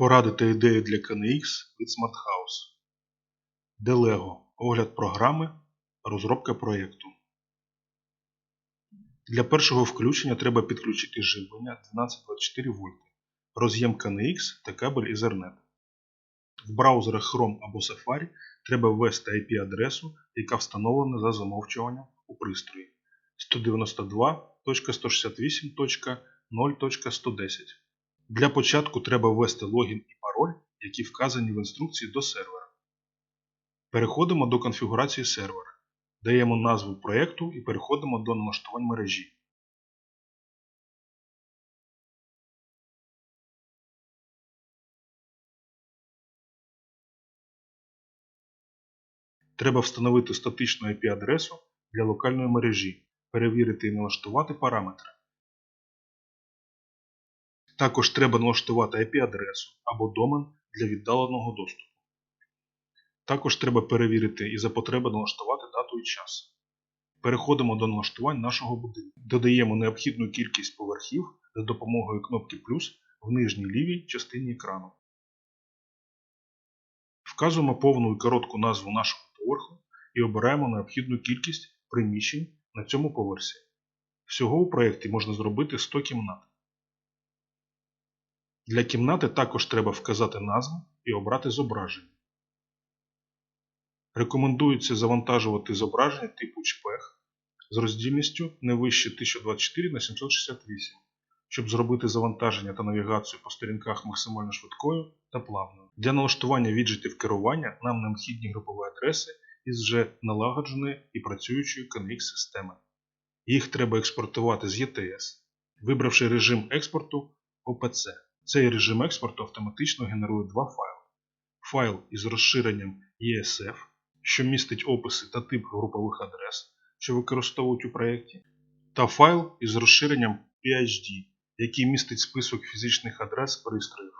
Поради та ідеї для KNX від Smart House. Delego. Огляд програми. Розробка проєкту. Для першого включення треба підключити живлення 1224 В, роз'єм KNX та кабель Ethernet. В браузерах Chrome або Safari треба ввести IP-адресу, яка встановлена за замовчуванням у пристрої 192.168.0.110. Для початку треба ввести логін і пароль, які вказані в інструкції до сервера. Переходимо до конфігурації сервера. Даємо назву проєкту і переходимо до налаштувань мережі. Треба встановити статичну IP-адресу для локальної мережі, перевірити і налаштувати параметри. Також треба налаштувати IP-адресу або домен для віддаленого доступу. Також треба перевірити і за потреби налаштувати дату і час. Переходимо до налаштувань нашого будинку. Додаємо необхідну кількість поверхів за допомогою кнопки плюс в нижній лівій частині екрану. Вказуємо повну і коротку назву нашого поверху і обираємо необхідну кількість приміщень на цьому поверсі. Всього у проєкті можна зробити 100 кімнат. Для кімнати також треба вказати назву і обрати зображення. Рекомендується завантажувати зображення типу JPEG з роздільністю не вище 1024 на 768, щоб зробити завантаження та навігацію по сторінках максимально швидкою та плавною. Для налаштування віджитів керування нам необхідні групові адреси із вже налагодженої і працюючої KNX системи. Їх треба експортувати з ETS, вибравши режим експорту OPC. Цей режим експорту автоматично генерує два файли. Файл із розширенням ESF, що містить описи та тип групових адрес, що використовують у проєкті, та файл із розширенням PHD, який містить список фізичних адрес пристроїв.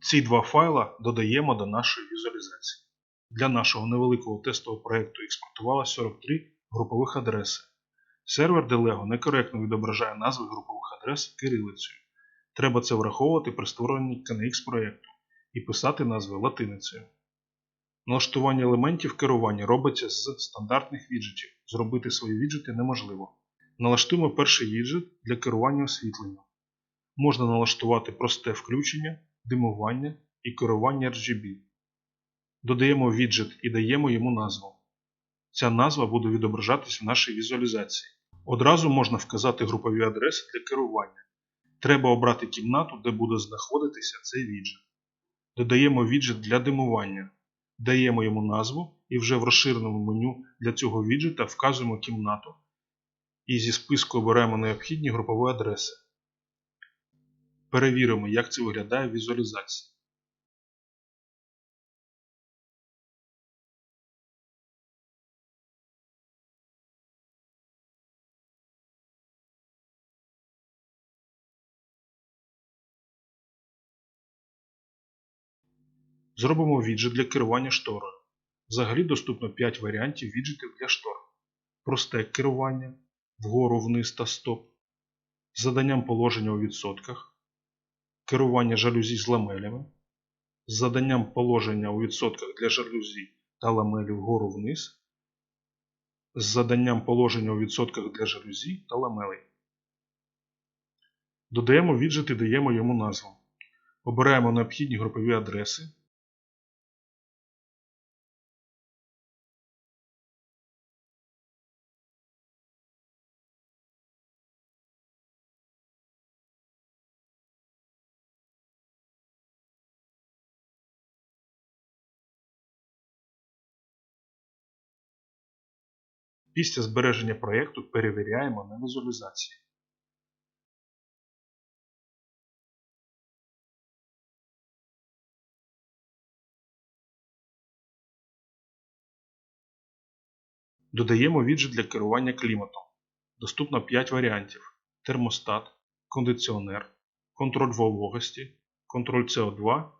Ці два файла додаємо до нашої візуалізації. Для нашого невеликого тестового проєкту експортувалось 43 групових адреси. Сервер Delego некоректно відображає назви групових адрес кирилицею. Треба це враховувати при створенні KNX проєкту і писати назви латиницею. Налаштування елементів керування робиться з стандартних віджитів. Зробити свої віджити неможливо. Налаштуємо перший віджит для керування освітленням. Можна налаштувати просте включення, димування і керування RGB. Додаємо віджит і даємо йому назву. Ця назва буде відображатись в нашій візуалізації. Одразу можна вказати групові адреси для керування. Треба обрати кімнату, де буде знаходитися цей віджит. Додаємо віджит для димування. Даємо йому назву і вже в розширеному меню для цього віджита вказуємо кімнату і зі списку обираємо необхідні групові адреси. Перевіримо, як це виглядає в візуалізації. Зробимо віджит для керування шторою. Взагалі доступно 5 варіантів віджитів для штор. Просте керування, вгору вниз та стоп, з заданням положення у відсотках, керування жалюзі з ламелями, з заданням положення у відсотках для жалюзі та ламелів вгору вниз, з заданням положення у відсотках для жалюзі та ламелей. Додаємо віджит і даємо йому назву. Обираємо необхідні групові адреси. Після збереження проєкту перевіряємо на візуалізації. Додаємо віджит для керування кліматом. Доступно 5 варіантів: термостат, кондиціонер, контроль вологості, контроль CO2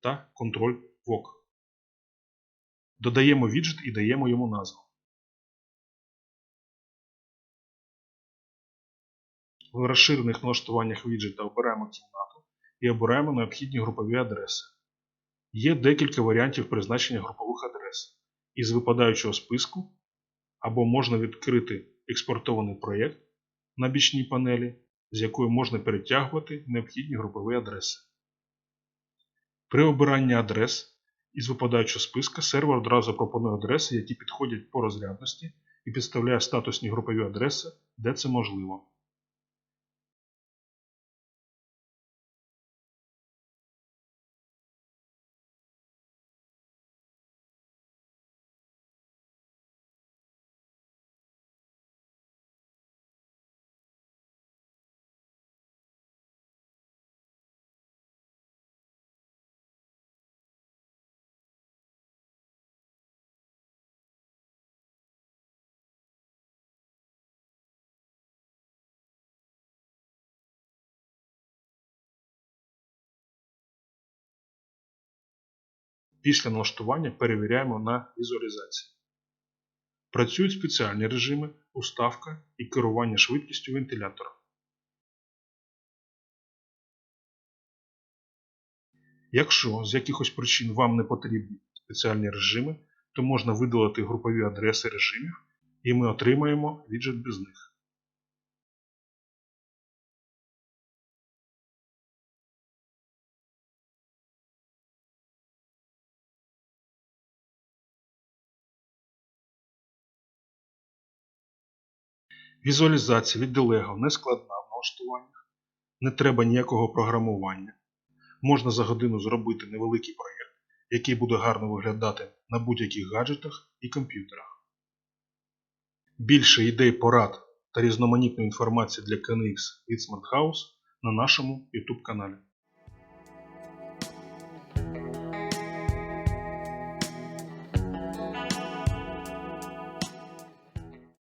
та контроль ВОК. Додаємо віджит і даємо йому назву. В розширених налаштуваннях віджита обираємо кімнату і обираємо необхідні групові адреси. Є декілька варіантів призначення групових адрес із випадаючого списку, або можна відкрити експортований проєкт на бічній панелі, з якої можна перетягувати необхідні групові адреси. При обиранні адрес із випадаючого списка сервер одразу пропонує адреси, які підходять по розрядності і підставляє статусні групові адреси, де це можливо. Після налаштування перевіряємо на візуалізації. Працюють спеціальні режими, уставка і керування швидкістю вентилятора. Якщо з якихось причин вам не потрібні спеціальні режими, то можна видалити групові адреси режимів і ми отримаємо віджит без них. Візуалізація від Delego не складна в налаштуваннях, не треба ніякого програмування. Можна за годину зробити невеликий проєкт, який буде гарно виглядати на будь-яких гаджетах і комп'ютерах. Більше ідей порад та різноманітної інформації для KNX від Smart House на нашому YouTube каналі.